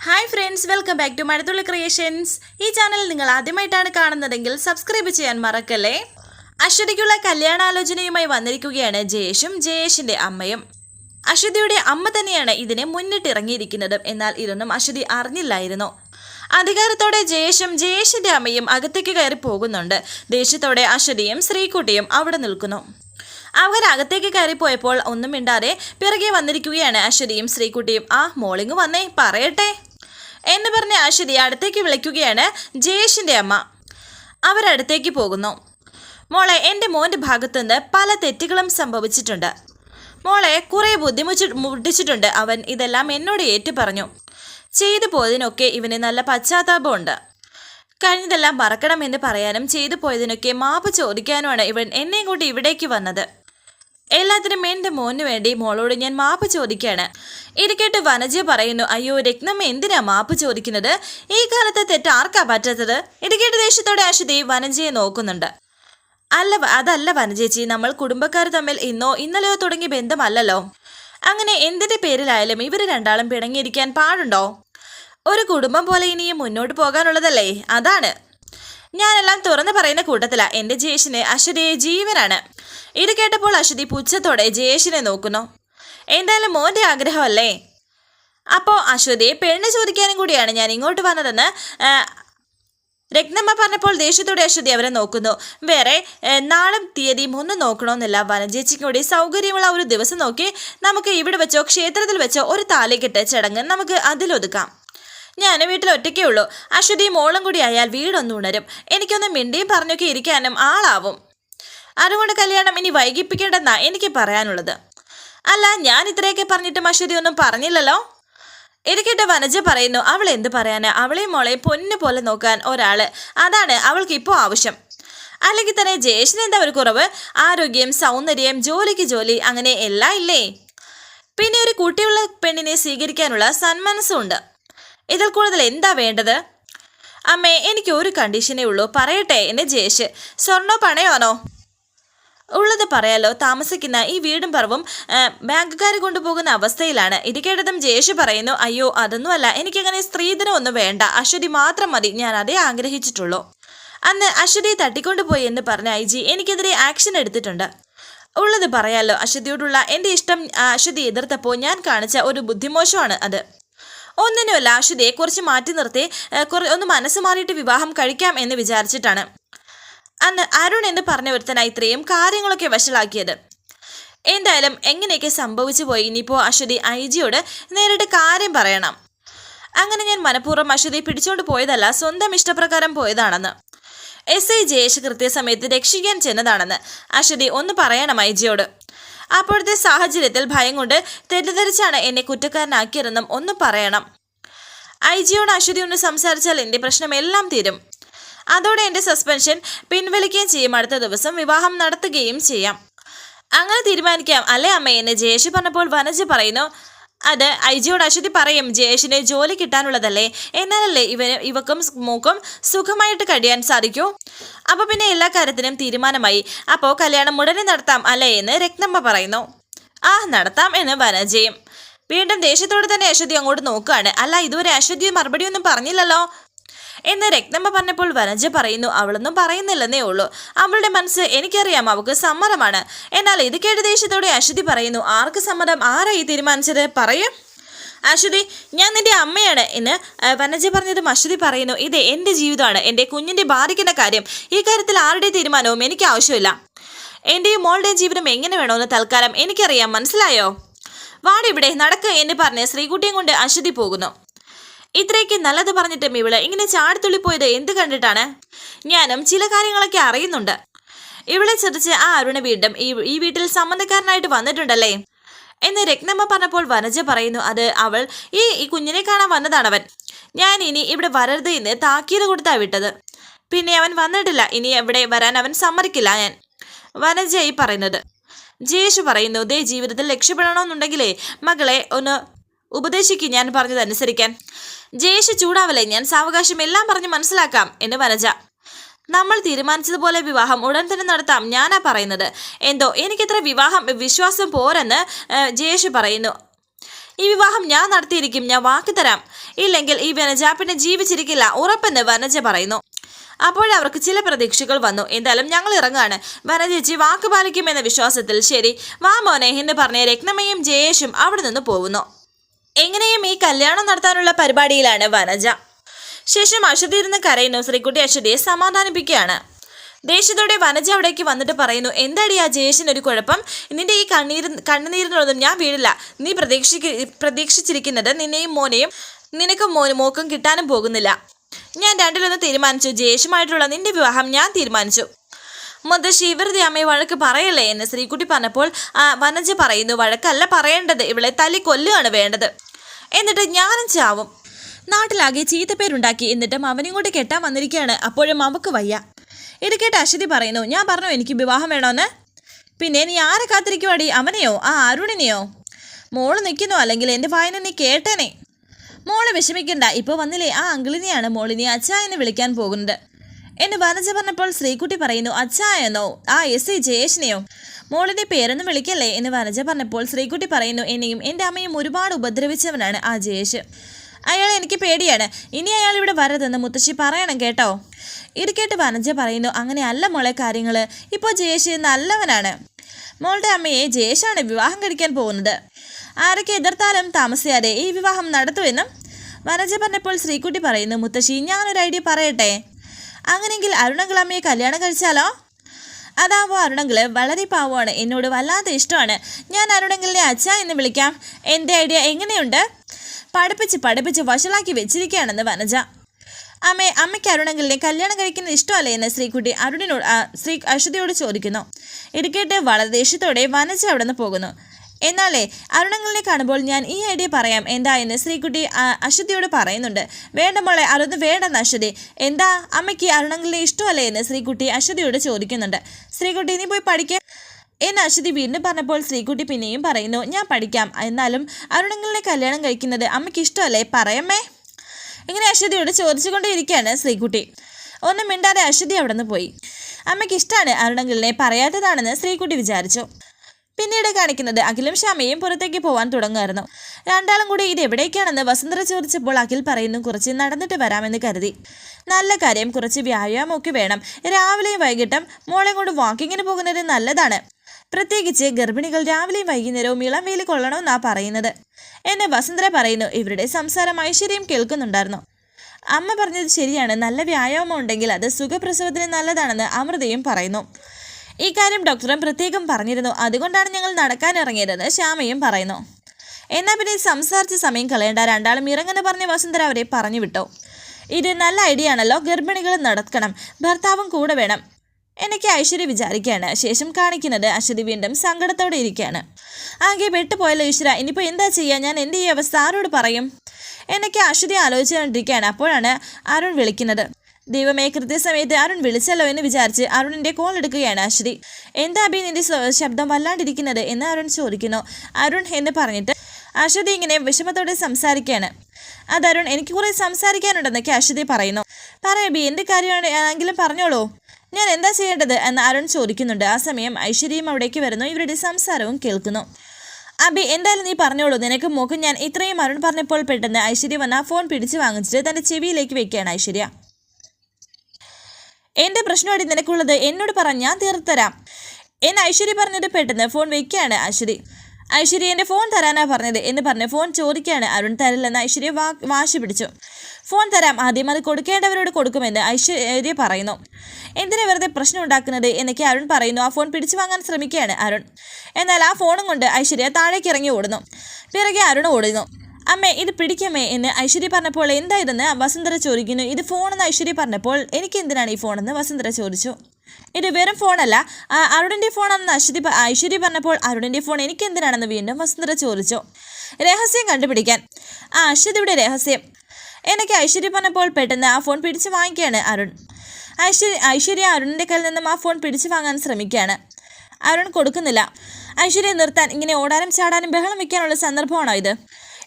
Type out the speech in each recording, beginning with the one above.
Hi friends welcome back to Mazhathulli creations ഈ channel നിങ്ങൾ ആദ്യമായിട്ടാണ് കാണുന്നതെങ്കിൽ സബ്സ്ക്രൈബ് ചെയ്യാൻ മറക്കല്ലേ? അശ്വതിക്കുള്ള കല്യാണാലോചനയുമായി വന്നിരിക്കുകയാണ് ജയേഷും ജയേഷിന്റെ അമ്മയും. അശ്വതിയുടെ അമ്മ തന്നെയാണ് ഇതിനെ മുന്നിട്ടിറങ്ങിയിരിക്കുന്നത്. എന്നാൽ ഇതൊന്നും അശ്വതി അറിഞ്ഞില്ലായിരുന്നു. അധികാരത്തോടെ ജയേഷും ജയേഷിന്റെ അമ്മയും അകത്തേക്ക് കയറി പോകുന്നുണ്ട്. ദേഷ്യത്തോടെ അശ്വതിയും ശ്രീകുട്ടിയും അവിടെ നിൽക്കുന്നു. അവർ അകത്തേക്ക് കയറിപ്പോയപ്പോൾ ഒന്നും മിണ്ടാതെ പിറകെ വന്നിരിക്കുകയാണ് അശ്വതിയും ശ്രീകുട്ടിയും. ആ മോളിങ് വന്നേ പറയട്ടെ. എന്ന് പറഞ്ഞ് അശ്വതി അടുത്തേക്ക് വിളിക്കുകയാണ് ജയേഷിന്റെ അമ്മ. അവരടുത്തേക്ക് പോകുന്നു. മോളെ എന്റെ മോന്റെ ഭാഗത്തുനിന്ന് പല തെറ്റുകളും സംഭവിച്ചിട്ടുണ്ട്. മോളെ കുറേ ബുദ്ധിമുട്ടി മുട്ടിച്ചിട്ടുണ്ട്. അവൻ ഇതെല്ലാം എന്നോട് ഏറ്റു പറഞ്ഞു ചെയ്തു പോയതിനൊക്കെ ഇവന് നല്ല പശ്ചാത്താപമുണ്ട്. കഴിഞ്ഞതെല്ലാം മറക്കണമെന്ന് പറയാനും ചെയ്തു പോയതിനൊക്കെ മാപ്പ് ചോദിക്കാനുമാണ് ഇവൻ എന്നെയും കൂട്ടി ഇവിടേക്ക് വന്നത്. എല്ലാത്തിനും എന്റെ മോന് വേണ്ടി മോളോട് ഞാൻ മാപ്പ് ചോദിക്കുകയാണ് ഇത് കേട്ട് വനജ പറയുന്നു അയ്യോ രത്നം എന്തിനാ മാപ്പ് ചോദിക്കുന്നത്? ഈ കാലത്തെ തെറ്റ് ആർക്കാ പറ്റാത്തത്? ഇത് കേട്ട് ദേഷ്യത്തോടെ അശ്വതി വനജയെ നോക്കുന്നുണ്ട്. അല്ല അതല്ല വനജേച്ചി നമ്മൾ കുടുംബക്കാർ തമ്മിൽ ഇന്നോ ഇന്നലെയോ തുടങ്ങിയ ബന്ധമല്ലല്ലോ. അങ്ങനെ എന്തിന്റെ പേരിലായാലും ഇവർ രണ്ടാളും പിണങ്ങിയിരിക്കാൻ പാടുണ്ടോ? ഒരു കുടുംബം പോലെ ഇനിയും മുന്നോട്ട് പോകാനുള്ളതല്ലേ? അതാണ്. ഞാനെല്ലാം തുറന്നു പറയുന്ന കൂട്ടത്തിലാ എന്റെ ജയേഷിന് അശ്വതിയെ ജീവനാണ്. ഇത് കേട്ടപ്പോൾ അശ്വതി പുച്ഛത്തോടെ ജയേഷിനെ നോക്കുന്നു. എന്തായാലും മോന്റെ ആഗ്രഹമല്ലേ? അപ്പോൾ അശ്വതിയെ പെണ്ണ് ചോദിക്കാനും കൂടിയാണ് ഞാൻ ഇങ്ങോട്ട് വന്നതെന്ന് രത്നമ്മ പറഞ്ഞപ്പോൾ ദേഷ്യത്തോടെ അശ്വതി അവരെ നോക്കുന്നു. വേറെ നാളും തീയതിയും ഒന്നും നോക്കണമെന്നില്ല. വനജേച്ചിക്ക് കൂടി സൗകര്യമുള്ള ഒരു ദിവസം നോക്കി നമുക്ക് ഇവിടെ വെച്ചോ ക്ഷേത്രത്തിൽ വെച്ചോ ഒരു താലികെട്ട് ചടങ്ങ് നമുക്ക് അതിലൊതുക്കാം. ഞാൻ വീട്ടിൽ ഒറ്റയ്ക്കേ ഉള്ളൂ. അശ്വതി മോളും കൂടി ആയാൽ വീടൊന്നും ഉണരും. എനിക്കൊന്ന് മിണ്ടിയും പറഞ്ഞൊക്കെ ഇരിക്കാനും ആളാവും. അതുകൊണ്ട് കല്യാണം ഇനി വൈകിപ്പിക്കേണ്ടെന്നാ എനിക്ക് പറയാനുള്ളത്. അല്ല ഞാൻ ഇത്രയൊക്കെ പറഞ്ഞിട്ടും അശ്വതി ഒന്നും പറഞ്ഞില്ലല്ലോ? ഇരിക്കട്ടെ വനജ പറയുന്നു. അവൾ എന്ത് പറയാന്? അവളെയും മോളെയും പൊന്നു പോലെ നോക്കാൻ ഒരാൾ. അതാണ് അവൾക്ക് ഇപ്പോൾ ആവശ്യം. അല്ലെങ്കിൽ തന്നെ ജയേഷിന് എന്താ ഒരു കുറവ്? ആരോഗ്യം സൗന്ദര്യം ജോലിക്ക് ജോലി അങ്ങനെ എല്ലാം ഇല്ലേ? പിന്നെ ഒരു കുട്ടിയുള്ള പെണ്ണിനെ സ്വീകരിക്കാനുള്ള സന്മനസ്സും ഉണ്ട് ഇതിൽ കൂടുതൽ എന്താ വേണ്ടത്? അമ്മേ എനിക്ക് ഒരു കണ്ടീഷനേ ഉള്ളൂ. പറയട്ടെ എന്നെ ജയേഷ്. സ്വർണോ പണയോണോ ഉള്ളത് പറയാലോ. താമസിക്കുന്ന ഈ വീടും പറവും ബാങ്കുകാർ കൊണ്ടുപോകുന്ന അവസ്ഥയിലാണ്. ഇത് കേട്ടതും ജയേഷ് പറയുന്നു അയ്യോ അതൊന്നുമല്ല എനിക്കങ്ങനെ സ്ത്രീധനം ഒന്നും വേണ്ട. അശ്വതി മാത്രം മതി. ഞാൻ അതേ ആഗ്രഹിച്ചിട്ടുള്ളൂ. അന്ന് അശ്വതിയെ തട്ടിക്കൊണ്ടുപോയി എന്ന് പറഞ്ഞ ഐ ജി എനിക്കെതിരെ ആക്ഷൻ എടുത്തിട്ടുണ്ട്. ഉള്ളത് പറയാലോ. അശ്വതിയോടുള്ള എന്റെ ഇഷ്ടം അശ്വതി എതിർത്തപ്പോൾ ഞാൻ കാണിച്ച ഒരു ബുദ്ധിമോശമാണ് അത്. ഒന്നിനുമല്ല അശ്വതിയെ കുറച്ച് മാറ്റി നിർത്തി ഒന്ന് മനസ്സ് മാറിയിട്ട് വിവാഹം കഴിക്കാം എന്ന് വിചാരിച്ചിട്ടാണ്. അന്ന് അരുൺ എന്ന് പറഞ്ഞ ഒരുത്തനായി ഇത്രയും കാര്യങ്ങളൊക്കെ വഷളാക്കിയത്. എന്തായാലും എങ്ങനെയൊക്കെ സംഭവിച്ചു പോയി ഇനിയിപ്പോൾ അശ്വതി ഐ ജിയോട് നേരിട്ട് കാര്യം പറയണം. അങ്ങനെ ഞാൻ മനഃപൂർവം അശ്വതി പിടിച്ചോണ്ട് പോയതല്ല സ്വന്തം ഇഷ്ടപ്രകാരം പോയതാണെന്ന്. എസ് ഐ ജയേഷ് കൃത്യസമയത്ത് രക്ഷിക്കാൻ ചെന്നതാണെന്ന് അശ്വതി ഒന്ന് പറയണം ഐ ജിയോട് അപ്പോഴത്തെ സാഹചര്യത്തിൽ ഭയം കൊണ്ട് തെറ്റിദ്ധരിച്ചാണ് എന്നെ കുറ്റക്കാരനാക്കിയതെന്നും ഒന്ന് പറയണം. ഐ ജിയോട് അശ്വതി ഒന്ന് സംസാരിച്ചാൽ എന്റെ പ്രശ്നം എല്ലാം തീരും. അതോടെ എന്റെ സസ്പെൻഷൻ പിൻവലിക്കുകയും ചെയ്യും. അടുത്ത ദിവസം വിവാഹം നടത്തുകയും ചെയ്യാം. അങ്ങനെ തീരുമാനിക്കാം. അല്ലേ അമ്മ? എന്ന് ജയേഷ് പറഞ്ഞപ്പോൾ വനജ് പറയുന്നു അത് ഐ ജിയോട് അശ്വതി പറയും ജയേഷിന് ജോലി കിട്ടാനുള്ളതല്ലേ? എന്നാലല്ലേ ഇവന് ഇവക്കും മൂക്കും സുഖമായിട്ട് കഴിയാൻ സാധിക്കൂ? അപ്പോൾ പിന്നെ എല്ലാ കാര്യത്തിനും തീരുമാനമായി. അപ്പോൾ കല്യാണം ഉടനെ നടത്താം അല്ലേ എന്ന് രത്നമ്മ പറയുന്നു. ആ നടത്താം എന്ന് വനജയും. വീണ്ടും ദേഷ്യത്തോടെ തന്നെ അശ്വതി അങ്ങോട്ട് നോക്കുകയാണ് അല്ല ഇതുവരെ അശ്വതി മറുപടിയൊന്നും പറഞ്ഞില്ലല്ലോ? എന്ന് രത്നമ്മ പറഞ്ഞപ്പോൾ വനജ പറയുന്നു അവളൊന്നും പറയുന്നില്ലെന്നേ ഉള്ളൂ. അവളുടെ മനസ്സ് എനിക്കറിയാം അവൾക്ക് സമ്മതമാണ്. എന്നാൽ ഇത് കേട്ട് ദേഷ്യത്തോടെ അശ്വതി പറയുന്നു ആർക്ക് സമ്മതം? ആരായി തീരുമാനിച്ചത്? പറയൂ. അശ്വതി ഞാൻ നിന്റെ അമ്മയാണ് എന്ന് വനജ പറഞ്ഞതും അശ്വതി പറയുന്നു ഇത് എന്റെ ജീവിതമാണ്. എന്റെ കുഞ്ഞിന്റെ ബാധിക്കുന്ന കാര്യം. ഈ കാര്യത്തിൽ ആരുടെ തീരുമാനവും എനിക്ക് ആവശ്യമില്ല. എന്റെയും മോളുടെയും ജീവിതം എങ്ങനെ വേണമെന്ന് തൽക്കാലം എനിക്കറിയാം. മനസ്സിലായോ? വാടിവിടെ നടക്ക് എന്ന് പറഞ്ഞ് ശ്രീകുട്ടിയും കൊണ്ട് അശ്വതി പോകുന്നു. ഇത്രയ്ക്ക് നല്ലത് പറഞ്ഞിട്ടും ഇവൾ ഇങ്ങനെ ചാടിത്തുള്ളിപ്പോയത് എന്ത് കണ്ടിട്ടാണ്? ഞാനും ചില കാര്യങ്ങളൊക്കെ അറിയുന്നുണ്ട്. ഇവളെ ചതിച്ച് ആ അരുണ വീണ്ടും ഈ ഈ വീട്ടിൽ സംബന്ധക്കാരനായിട്ട് വന്നിട്ടുണ്ടല്ലേ? എന്ന് രത്നമ്മ പറഞ്ഞപ്പോൾ വനജ പറയുന്നു അത് അവൾ ഈ ഈ കുഞ്ഞിനെ കാണാൻ വന്നതാണവൻ ഞാൻ ഇനി ഇവിടെ വരരുത് എന്ന് താക്കീത് കൊടുത്താ വിട്ടത്. പിന്നെ അവൻ വന്നിട്ടില്ല. ഇനി എവിടെ വരാൻ അവൻ സമ്മതിക്കില്ല ഞാൻ. വനജ ഈ പറയുന്നത്. ജയേഷ് പറയുന്നു ദേ ജീവിതത്തിൽ രക്ഷപ്പെടണമെന്നുണ്ടെങ്കിലേ മകളെ ഒന്ന് ഉപദേശിക്കും ഞാൻ പറഞ്ഞതനുസരിക്കാൻ ജയേഷ് ചൂടാവല്ലേ ഞാൻ സാവകാശം എല്ലാം പറഞ്ഞ് മനസ്സിലാക്കാം എന്ന് വനജ. നമ്മൾ തീരുമാനിച്ചതുപോലെ വിവാഹം ഉടൻ തന്നെ നടത്താം ഞാനാ പറയുന്നത്. എന്തോ എനിക്കത്ര വിവാഹം വിശ്വാസം പോരെന്ന് ജയേഷ് പറയുന്നു. ഈ വിവാഹം ഞാൻ നടത്തിയിരിക്കും ഞാൻ വാക്ക് തരാം. ഇല്ലെങ്കിൽ ഈ വനജ പിന്നെ ജീവിച്ചിരിക്കില്ല ഉറപ്പെന്ന് വനജ പറയുന്നു. അപ്പോഴവർക്ക് ചില പ്രതീക്ഷകൾ വന്നു. എന്തായാലും ഞങ്ങൾ ഇറങ്ങാണ്. വനജേച്ചി വാക്ക് പാലിക്കുമെന്ന വിശ്വാസത്തിൽ ശരി വാ മോനെ എന്ന് പറഞ്ഞ രത്നമയും ജയേഷും അവിടെ നിന്ന് പോകുന്നു. എങ്ങനെയും ഈ കല്യാണം നടത്താനുള്ള പരിപാടിയിലാണ് വനജ. ശേഷം അശ്വതി ഇരുന്ന് കരയുന്നു. ശ്രീകുട്ടി അശ്വതിയെ സമാധാനിപ്പിക്കുകയാണ്. ദേഷ്യത്തോടെ വനജ അവിടേക്ക് വന്നിട്ട് പറയുന്നു എന്താടി ആ ജയേഷിന് ഒരു കുഴപ്പം? നിന്റെ ഈ കണ്ണീര് കണ്ണുനീരിനൊന്നും ഞാൻ വീഴില്ല നീ പ്രതീക്ഷിക്ക പ്രതീക്ഷിച്ചിരിക്കുന്നത് നിന്നെയും മോനെയും നിനക്കും മോനും മോക്കും കിട്ടാനും പോകുന്നില്ല. ഞാൻ രണ്ടിലൊന്ന് തീരുമാനിച്ചു. ജയേഷുമായിട്ടുള്ള നിന്റെ വിവാഹം ഞാൻ തീരുമാനിച്ചു. മുത്തശ്ശി വെറുതെ അമ്മയെ വഴക്ക് പറയല്ലേ എന്ന് ശ്രീകുട്ടി പറഞ്ഞപ്പോൾ വനജ് പറയുന്നു വഴക്കല്ല പറയേണ്ടത് ഇവളെ തല്ലി കൊല്ലുകയാണ് വേണ്ടത്. എന്നിട്ട് ഞാനും ചാവും. നാട്ടിലാകെ ചീത്തപ്പേരുണ്ടാക്കി എന്നിട്ടും അവനിങ്ങോട്ട് കെട്ടാൻ വന്നിരിക്കുകയാണ്. അപ്പോഴും അവക്ക് വയ്യ. ഇത് കേട്ട് അശ്വതി പറയുന്നു ഞാൻ പറഞ്ഞു എനിക്ക് വിവാഹം വേണമെന്ന് പിന്നെ നീ ആരെ കാത്തിരിക്കുവാടി? അവനെയോ? ആ അരുണിനെയോ? മോൾ നിൽക്കുന്നു അല്ലെങ്കിൽ എന്റെ വായന നീ കേട്ടേനെ? മോൾ വിഷമിക്കണ്ട ഇപ്പോൾ വന്നില്ലേ? ആ അങ്കിളിനെയാണ് മോളിനെ അച്ഛ എന്ന് വിളിക്കാൻ പോകുന്നത്. എന്നെ വനജ പറഞ്ഞപ്പോൾ ശ്രീകുട്ടി പറയുന്നു അച്ഛായെന്നോ ആ എസ് ഐ ജയേഷിനെയോ മോളിന്റെ പേരൊന്നും വിളിക്കല്ലേ എന്ന് വനജ പറഞ്ഞപ്പോൾ ശ്രീകുട്ടി പറയുന്നു എന്നെയും എന്റെ അമ്മയും ഒരുപാട് ഉപദ്രവിച്ചവനാണ് ആ ജയേഷ്. അയാൾ എനിക്ക് പേടിയാണ്. ഇനി അയാൾ ഇവിടെ വരരുതെന്ന് മുത്തശ്ശി പറയണം കേട്ടോ. ഇത് കേട്ട് വനജ പറയുന്നു അങ്ങനെ അല്ല മോളെ കാര്യങ്ങൾ ഇപ്പോൾ ജയേഷ് നല്ലവനാണ്. മോളുടെ അമ്മയെ ജയേഷാണ് വിവാഹം കഴിക്കാൻ പോകുന്നത്. ആരൊക്കെ എതിർത്താലും താമസിയാതെ ഈ വിവാഹം നടത്തുമെന്നും. വനജ പറഞ്ഞപ്പോൾ ശ്രീകുട്ടി പറയുന്നു മുത്തശ്ശി ഞാനൊരു ഐഡിയ പറയട്ടെ? അങ്ങനെയെങ്കിൽ അരുണങ്കിൾ അമ്മയെ കല്യാണം കഴിച്ചാലോ? അതാവോ അരുണങ്കിൾ വളരെ പാവമാണ്. എന്നോട് വല്ലാതെ ഇഷ്ടമാണ്. ഞാൻ അരുണങ്കിളിനെ അച്ഛ എന്ന് വിളിക്കാം. എന്റെ ഐഡിയ എങ്ങനെയുണ്ട്? പഠിപ്പിച്ച് പഠിപ്പിച്ച് വഷളാക്കി വെച്ചിരിക്കുകയാണെന്ന് വനജ. അമ്മേ അമ്മയ്ക്ക് അരുണങ്കിളിനെ കല്യാണം കഴിക്കുന്നത് ഇഷ്ടമല്ലേ എന്ന് ശ്രീകുട്ടി അരുണിനോട് ശ്രീ അശ്വതിയോട് ചോദിക്കുന്നു. ഇടുക്കേട്ട് കേട്ട് വളരെ ദേഷ്യത്തോടെ വനജ അവിടെ നിന്ന് പോകുന്നു. എന്നാലേ അരുണങ്ങളിനെ കാണുമ്പോൾ ഞാൻ ഈ ഐഡിയ പറയാം. എന്താ എന്ന് ശ്രീകുട്ടി അശ്വതിയോട് പറയുന്നുണ്ട്. വേണ്ട മോളെ അതൊന്നും വേണ്ടെന്ന് അശ്വതി. എന്താ അമ്മയ്ക്ക് അരുണങ്ങളിനെ ഇഷ്ടമല്ലേ എന്ന് ശ്രീകുട്ടി അശ്വതിയോട് ചോദിക്കുന്നുണ്ട്. ശ്രീകുട്ടി നീ പോയി പഠിക്കേ എന്ന് അശ്വതി വീണ്ടും പറഞ്ഞപ്പോൾ ശ്രീകുട്ടി പിന്നെയും പറയുന്നു ഞാൻ പഠിക്കാം. എന്നാലും അരുണങ്ങളിനെ കല്യാണം കഴിക്കുന്നത് അമ്മയ്ക്ക് ഇഷ്ടമല്ലേ? പറയമ്മേ. ഇങ്ങനെ അശ്വതിയോട് ചോദിച്ചുകൊണ്ടേയിരിക്കുകയാണ് ശ്രീകുട്ടി. ഒന്നും മിണ്ടാതെ അശ്വതി അവിടെ നിന്ന് പോയി. അമ്മയ്ക്ക് ഇഷ്ടമാണ് അരുണങ്കിളിനെ പറയാത്തതാണെന്ന് ശ്രീകുട്ടി വിചാരിച്ചു. പിന്നീട് കാണിക്കുന്നത് അഖിലും ശ്യാമയും പുറത്തേക്ക് പോവാൻ തുടങ്ങുമായിരുന്നു. രണ്ടാളും കൂടി ഇത് എവിടേക്കാണെന്ന് വസുന്ധര ചോദിച്ചപ്പോൾ അഖിൽ പറയുന്നു കുറച്ച് നടന്നിട്ട് വരാമെന്ന് കരുതി. നല്ല കാര്യം കുറച്ച് വ്യായാമമൊക്കെ വേണം. രാവിലെയും വൈകിട്ടും മോളെ കൊണ്ട് വാക്കിങ്ങിന് പോകുന്നത് നല്ലതാണ്. പ്രത്യേകിച്ച് ഗർഭിണികൾ രാവിലെയും വൈകുന്നേരവും ഇളം വെയിൽ കൊള്ളണമെന്നാ പറയുന്നത്. എന്നെ വസുന്ധര പറയുന്നു ഇവരുടെ സംസാരം ഐശ്വര്യം കേൾക്കുന്നുണ്ടായിരുന്നു. അമ്മ പറഞ്ഞത് ശരിയാണ് നല്ല വ്യായാമം ഉണ്ടെങ്കിൽ അത് സുഖപ്രസവത്തിന് നല്ലതാണെന്ന് അമൃതയും പറയുന്നു. ഈ കാര്യം ഡോക്ടറും പ്രത്യേകം പറഞ്ഞിരുന്നു. അതുകൊണ്ടാണ് ഞങ്ങൾ നടക്കാനിറങ്ങിയതെന്ന് ശ്യാമയും പറയുന്നു. എന്നാൽ പിന്നെ സംസാരിച്ച സമയം കളയേണ്ട. രണ്ടാളും ഇറങ്ങുന്ന പറഞ്ഞ വസുന്ധര അവരെ പറഞ്ഞു വിട്ടു. ഇത് നല്ല ഐഡിയ ആണല്ലോ. ഗർഭിണികൾ നടക്കണം. ഭർത്താവും കൂടെ വേണം. എനിക്ക് ഐശ്വര്യ വിചാരിക്കുകയാണ്. ശേഷം കാണിക്കുന്നത് അശ്വതി വീണ്ടും സങ്കടത്തോടെ ഇരിക്കുകയാണ്. ആകെ വെട്ടുപോയല്ലോ ഈശ്വര. ഇനിയിപ്പോൾ എന്താ ചെയ്യുക ഞാൻ എന്റെ ഈ അവസ്ഥ ആരോട് പറയും? എന്നൊക്കെ അശ്വതി ആലോചിച്ചുകൊണ്ടിരിക്കുകയാണ്. അപ്പോഴാണ് അരുൺ വിളിക്കുന്നത്. ദൈവമേ കൃത്യസമയത്ത് അരുൺ വിളിച്ചല്ലോ എന്ന് വിചാരിച്ച് അരുണിന്റെ കോൾ എടുക്കുകയാണ് അശ്വതി. എന്താ അഭി നിന്റെ ശബ്ദം വല്ലാണ്ടിരിക്കുന്നത്? എന്ന് അരുൺ ചോദിക്കുന്നു. അരുൺ എന്ന് പറഞ്ഞിട്ട് അശ്വതി ഇങ്ങനെ വിഷമത്തോടെ സംസാരിക്കുകയാണ്. അത് അരുൺ എനിക്ക് കുറേ സംസാരിക്കാനുണ്ടെന്നൊക്കെ അശ്വതി പറയുന്നു. പറയബി എന്ത് കാര്യമാണ്? ആണെങ്കിലും പറഞ്ഞോളൂ. ഞാൻ എന്താ ചെയ്യേണ്ടത്? എന്ന് അരുൺ ചോദിക്കുന്നുണ്ട്. ആ സമയം ഐശ്വര്യയും അവിടേക്ക് വരുന്നു. ഇവരുടെ സംസാരവും കേൾക്കുന്നു. അബി എന്തായാലും നീ പറഞ്ഞോളൂ. നിനക്ക് മുഖം ഞാൻ. ഇത്രയും അരുൺ പറഞ്ഞപ്പോൾ പെട്ടെന്ന് ഐശ്വര്യ വന്ന ഫോൺ പിടിച്ചു വാങ്ങിച്ചിട്ട് തന്റെ ചെവിയിലേക്ക് വെക്കുകയാണ് ഐശ്വര്യ. എന്റെ പ്രശ്നമായിട്ട് നിനക്കുള്ളത് എന്നോട് പറ ഞാൻ തീർത്തരാം എന്ന് ഐശ്വര്യ പറഞ്ഞിട്ട് പെട്ടെന്ന് ഫോൺ വെക്കുകയാണ് അശ്വതി ഐശ്വര്യ എന്റെ ഫോൺ തരാനാ പറഞ്ഞത്? എന്ന് പറഞ്ഞ് ഫോൺ ചോദിക്കുകയാണ് അരുൺ. തരില്ലെന്ന് ഐശ്വര്യ വാ വാശി പിടിച്ചു. ഫോൺ തരാം. ആദ്യം അത് കൊടുക്കേണ്ടവരോട് കൊടുക്കുമെന്ന് ഐശ്വര്യ പറയുന്നു. എന്തിനാ വെറുതെ പ്രശ്നം ഉണ്ടാക്കുന്നത്? എന്നൊക്കെ അരുൺ പറയുന്നു. ആ ഫോൺ പിടിച്ചു വാങ്ങാൻ ശ്രമിക്കുകയാണ് അരുൺ. എന്നാൽ ആ ഫോണും കൊണ്ട് ഐശ്വര്യ താഴേക്ക് ഇറങ്ങി ഓടുന്നു. പിറകെ അരുൺ ഓടുന്നു. അമ്മേ ഇത് പിടിക്കമ്മേ എന്ന് ഐശ്വര്യ പറഞ്ഞപ്പോൾ എന്തായിരുന്ന്? വസുന്ധര ചോദിക്കുന്നു. ഇത് ഫോണെന്ന് ഐശ്വര്യ പറഞ്ഞപ്പോൾ എനിക്ക് എന്തിനാണ് ഈ ഫോണെന്ന് വസുന്ധര ചോദിച്ചു. ഇത് വെറും ഫോണല്ല. അരുണിന്റെ ഫോണാണെന്ന് അശ്വതി ഐശ്വര്യ പറഞ്ഞപ്പോൾ അരുണിന്റെ ഫോൺ എനിക്ക് എന്തിനാണെന്ന് വീണ്ടും വസുന്ധര ചോദിച്ചു. രഹസ്യം കണ്ടുപിടിക്കാൻ. ആ അശ്വതിയുടെ രഹസ്യം. എനിക്ക് ഐശ്വര്യ പറഞ്ഞപ്പോൾ പെട്ടെന്ന് ആ ഫോൺ പിടിച്ച് വാങ്ങിക്കുകയാണ് അരുൺ. ഐശ്വര്യ ഐശ്വര്യ അരുണിന്റെ കയ്യിൽ നിന്നും ആ ഫോൺ പിടിച്ചു വാങ്ങാൻ ശ്രമിക്കുകയാണ്. അരുൺ കൊടുക്കുന്നില്ല. ഐശ്വര്യ നിർത്താൻ ഇങ്ങനെ ഓടാനും ചാടാനും ബഹളം വയ്ക്കാനുള്ള സന്ദർഭമാണോ ഇത്?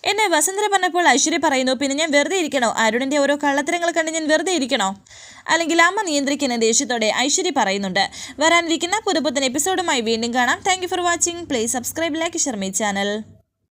എന്നെ വസന്തര പറഞ്ഞപ്പോൾ ഐശ്വര്യ പറയുന്നു പിന്നെ ഞാൻ വെറുതെ ഇരിക്കണോ? അരുണിന്റെ ഓരോ കള്ളത്തരങ്ങൾ കണ്ട് ഞാൻ വെറുതെ ഇരിക്കണോ? അല്ലെങ്കിൽ അമ്മ നിയന്ത്രിക്കുന്ന ദേഷ്യത്തോടെ ഐശ്വര്യ പറയുന്നുണ്ട് വരാനിരിക്കുന്ന പുതുപുത്തൻ എപ്പിസോഡുമായി വീണ്ടും കാണാം. Thank for watching please subscribe like Sharmi channel